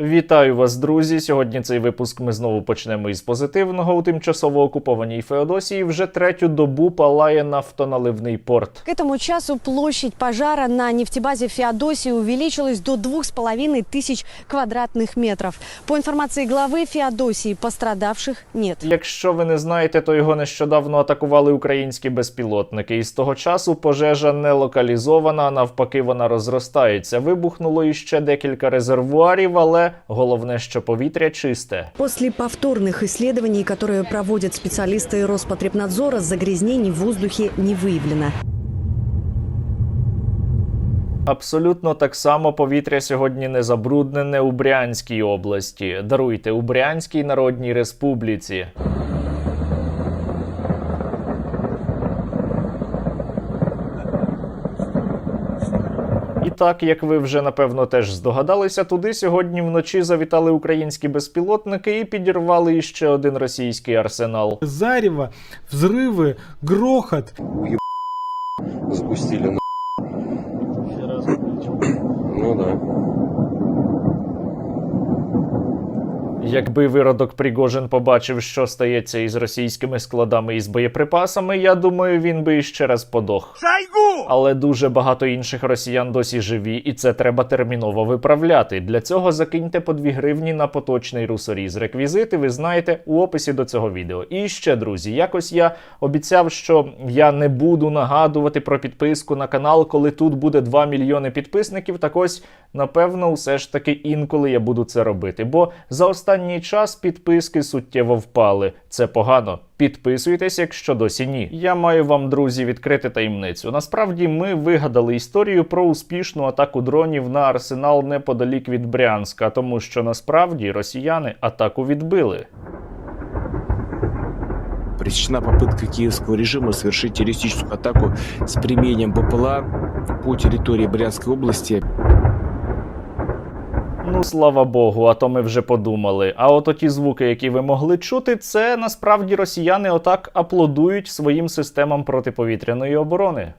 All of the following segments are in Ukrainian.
Вітаю вас, друзі! Сьогодні цей випуск ми знову почнемо із позитивного. У тимчасово окупованій Феодосії вже третю добу палає нафтоналивний порт. К этому часу площадь пожара на нефтебазе Феодосии увеличилась до двух с половиной тысяч квадратных метров. По информации главы Феодосии, пострадавших нет. Якщо ви не знаєте, то його нещодавно атакували українські безпілотники. І з того часу пожежа не локалізована, а навпаки, вона розростається. Вибухнуло іще декілька резервуарів, але головне, що повітря чисте. После повторных исследований, которые проводят специалисты Роспотребнадзора, загрязнений в воздухе не выявлено. Абсолютно так само повітря сьогодні не забруднене у Брянській області. Даруйте у Брянській Народній Республіці. Так, як ви вже напевно теж здогадалися, туди сьогодні вночі завітали українські безпілотники і підірвали іще один російський арсенал. зарево, взриви, грохот. запустили на... Ну да. Якби виродок Пригожин побачив, що стається із російськими складами із боєприпасами, я думаю, він би іще раз подох. Але дуже багато інших росіян досі живі, і це треба терміново виправляти. Для цього закиньте по 2 гривні на поточний русоріз. Реквізити ви знаєте у описі до цього відео. І ще, друзі, якось я обіцяв, що я не буду нагадувати про підписку на канал, коли тут буде 2 мільйони підписників. Так ось, напевно, все ж таки інколи я буду це робити. Бо за останній час підписки суттєво впали. Це погано. Підписуйтесь, якщо досі ні. Я маю вам, друзі, відкрити таємницю. Насправді ми вигадали історію про успішну атаку дронів на арсенал неподалік від Брянська, тому що насправді росіяни атаку відбили. Пресечена попытка киевского режима совершить террористическую атаку с применением БПЛА по территории Брянской области. Слава Богу, а то ми вже подумали. А от оті звуки, які ви могли чути, це насправді росіяни отак аплодують своїм системам протиповітряної оборони.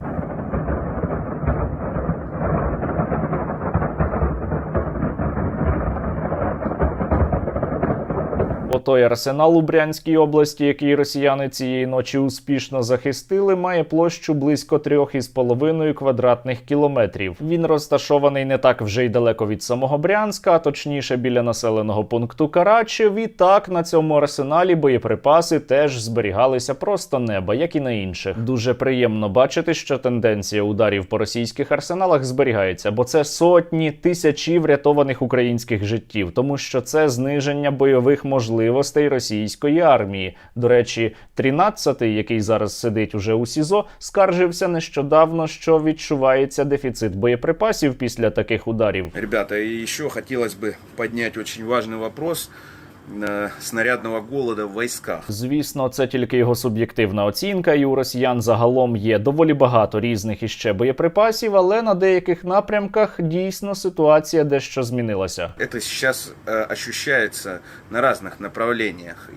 Отой арсенал у Брянській області, який росіяни цієї ночі успішно захистили, має площу близько 3,5 квадратних кілометрів. Він розташований не так вже й далеко від самого Брянська, а точніше біля населеного пункту Карачев. І так на цьому арсеналі боєприпаси теж зберігалися просто неба, як і на інших. Дуже приємно бачити, що тенденція ударів по російських арсеналах зберігається, бо це сотні тисячі врятованих українських життів, тому що це зниження бойових можливостей російської армії. До речі, 13-й, який зараз сидить уже у СІЗО, скаржився нещодавно, що відчувається дефіцит боєприпасів після таких ударів. Ребята, и еще хотелось бы поднять очень важный вопрос э, снарядного голода в войсках. Звісно, це тільки його суб'єктивна оцінка, і у росіян загалом є доволі багато різних іще боєприпасів, але на деяких напрямках дійсно ситуація дещо змінилася. Это сейчас э, ощущается на разных направлениях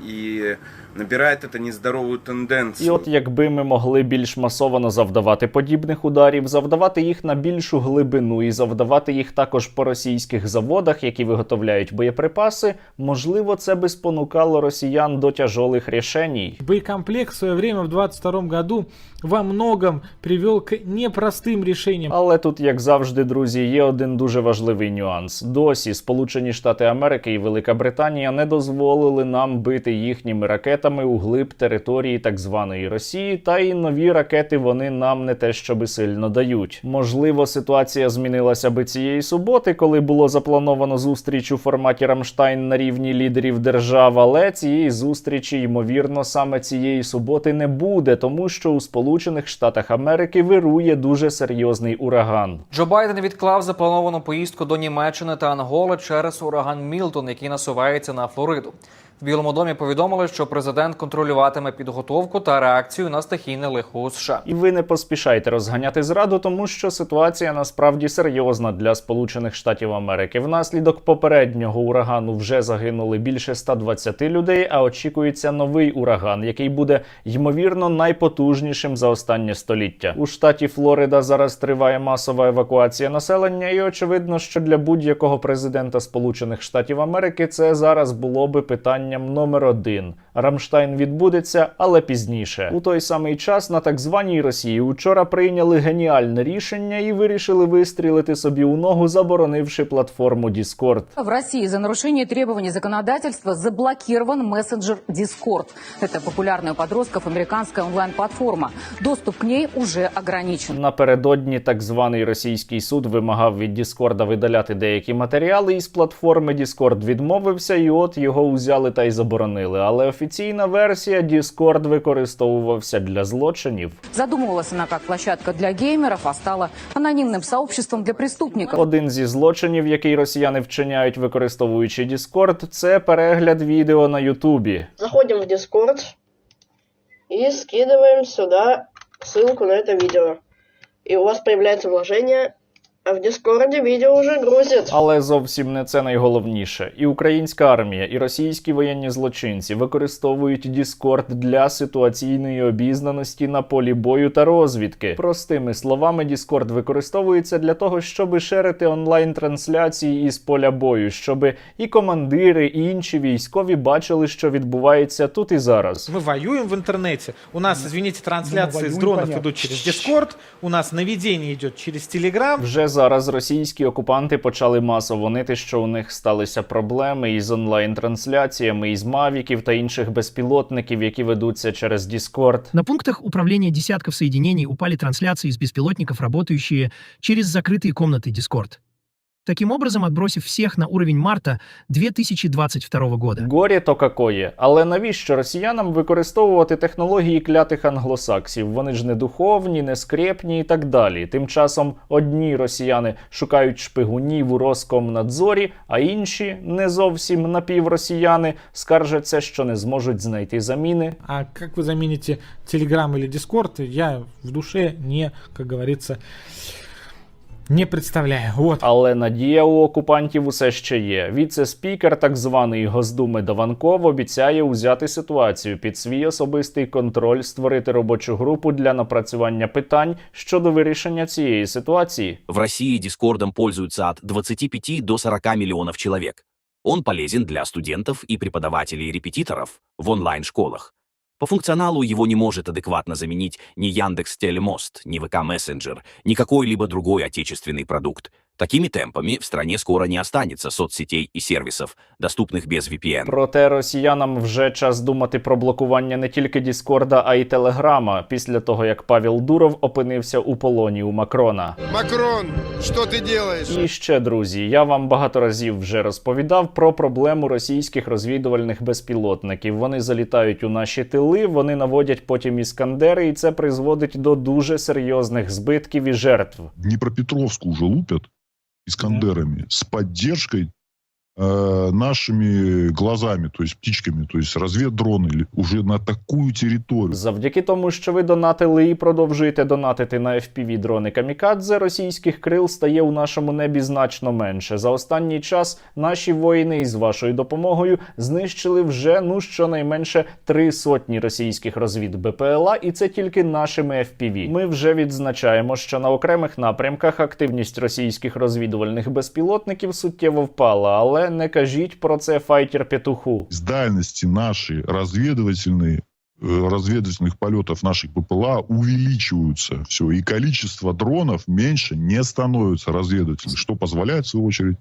и набирает это нездоровую І от якби ми могли більш масово завдавати подібних ударів, завдавати їх на більшу глибину і завдавати їх також по російських заводах, які виготовляють боєприпаси, можливо, це би спонукало росіян до тяжолих рішень. Боекомплект в свое время в 22 году во многом привел к непростым решениям. Але тут, як завжди, друзі, є один дуже важливий нюанс. Досі Сполучені Штати Америки і Велика Британія не дозволили нам бити їхніми ракетами у глиб території так званої Росії, та і нові ракети вони нам не те, щоби сильно дають. Можливо, ситуація змінилася би цієї суботи, коли було заплановано зустріч у форматі Рамштайн на рівні лідерів держав. Але цієї зустрічі, ймовірно, саме цієї суботи не буде, тому що у Сполучених Штатах Америки вирує дуже серйозний ураган. Джо Байден відклав заплановану поїздку до Німеччини та Анголи через ураган Мілтон, який насувається на Флориду. В Білому домі повідомили, що президент контролюватиме підготовку та реакцію на стихійне лихо у США. І ви не поспішайте розганяти зраду, тому що ситуація насправді серйозна для Сполучених Штатів Америки. Внаслідок попереднього урагану вже загинули більше 120 людей. А очікується новий ураган, який буде ймовірно найпотужнішим за останнє століття. У штаті Флорида зараз триває масова евакуація населення, і очевидно, що для будь-якого президента Сполучених Штатів Америки це зараз було би питанням номер один. Рамштайн відбудеться, але пізніше. У той самий час на так званій Росії учора прийняли геніальне рішення і вирішили вистрілити собі у ногу, заборонивши платформу Discord. В России за нарушение требований законодательства заблокирован мессенджер Discord. Это популярная у подростков американская онлайн-платформа. Доступ к ней уже ограничен. Напередодні так званий російський суд вимагав від Діскорда видаляти деякі матеріали із платформи. Discord відмовився, і от його узяли та й заборонили. Але офіційна версія Discord використовувався для злочинів. Задумывалась она как площадка для геймеров, а стала анонимным сообществом для преступников. Один зі злочинів, який росіяни вчиняють, використовуючи Discord, це перегляд відео на Ютубі. Заходим в Discord и скидываем сюда ссылку на это видео. И у вас появляется вложение, а в Дискорде видео уже грузит. Але зовсім не це найголовніше. І українська армія, і російські воєнні злочинці використовують Discord для ситуаційної обізнаності на полі бою та розвідки. Простими словами, Discord використовується для того, щоб шерити онлайн-трансляції із поля бою, щоб і командири, і інші військові бачили, що відбувається тут і зараз. Мы воюем в интернете. У нас, извините, трансляции с дронов идут через Discord. У нас наведение идет через Telegram. Вже зараз російські окупанти почали масово нити, що у них сталися проблеми із онлайн-трансляціями, із мавіків та інших безпілотників, які ведуться через Discord. На пунктах управления десятков соединений упали трансляции из беспилотников, работающие через закрытые комнаты Discord. Таким образом, отбросив всех на уровень марта 2022 года. Горі то какоє. Але навіщо росіянам використовувати технології клятих англосаксів? Вони ж не духовні, не скрепні і так далі. Тим часом одні росіяни шукають шпигунів у Роскомнадзорі, а інші не зовсім напівросіяни скаржаться, що не зможуть знайти заміни. А как вы замените Telegram или Discord, я в душе не, как говорится, не представляю. Вот. Але надія у окупантів усе ще є. Віце-спікер так званої Госдуми Даванков обіцяє узяти ситуацію під свій особистий контроль, створити робочу групу для напрацювання питань щодо вирішення цієї ситуації. В России Дискордом пользуются от 25 до 40 миллионов человек. Он полезен для студентов и преподавателей и репетиторов в онлайн-школах. По функционалу его не может адекватно заменить ни Яндекс Телемост, ни ВК Мессенджер, ни какой-либо другой отечественный продукт. Такими темпами в стране скоро не останется соцсетей и сервисов, доступных без VPN. Проте росіянам вже час думати про блокування не тільки Діскорда, а й Телеграма після того, як Павел Дуров опинився у полоні у Макрона. Макрон, что ты делаешь? І ще, друзі, я вам багато разів вже розповідав про проблему російських розвідувальних безпілотників. Вони залітають у наші тили, вони наводять потім іскандери, і це призводить до дуже серйозних збитків і жертв. Днепропетровску уже лупят искандерами с поддержкой э, нашими глазами, то есть птичками, то есть разведдроны уже на такую территорию. Завдяки тому, що ви донатили і продовжуєте донатити на FPV дрони Камікадзе, російських крил стає у нашому небі значно менше. За останній час наші воїни із вашою допомогою знищили вже ну щонайменше три сотні російських розвід БПЛА, і це тільки нашими FPV. Ми вже відзначаємо, що на окремих напрямках активність російських розвідувальних безпілотників суттєво впала, але не кажіть про це файтер петуху. С дальности наши разведывательные э, разведывательных полетов наших БПЛА увеличиваются. Все. И количество дронов меньше не становится разведывательных, что позволяет, в свою очередь,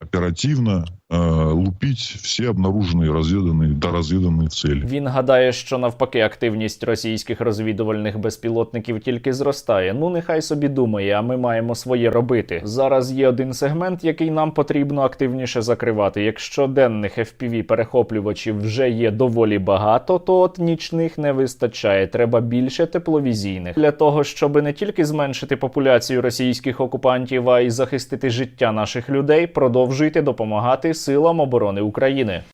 оперативно э, лупить все обнаруженные разведанные, доразведанные цели. Він гадає, що навпаки активність російських розвідувальних безпілотників тільки зростає. Ну нехай собі думає, а ми маємо своє робити. Зараз є один сегмент, який нам потрібно активніше закривати. Якщо денних fpv перехоплювачів вже є доволі багато, то от нічних не вистачає. Треба більше тепловізійних для того, щоб не тільки зменшити популяцію російських окупантів, а й захистити життя наших людей. Продовжуйте допомагати силам оборони України.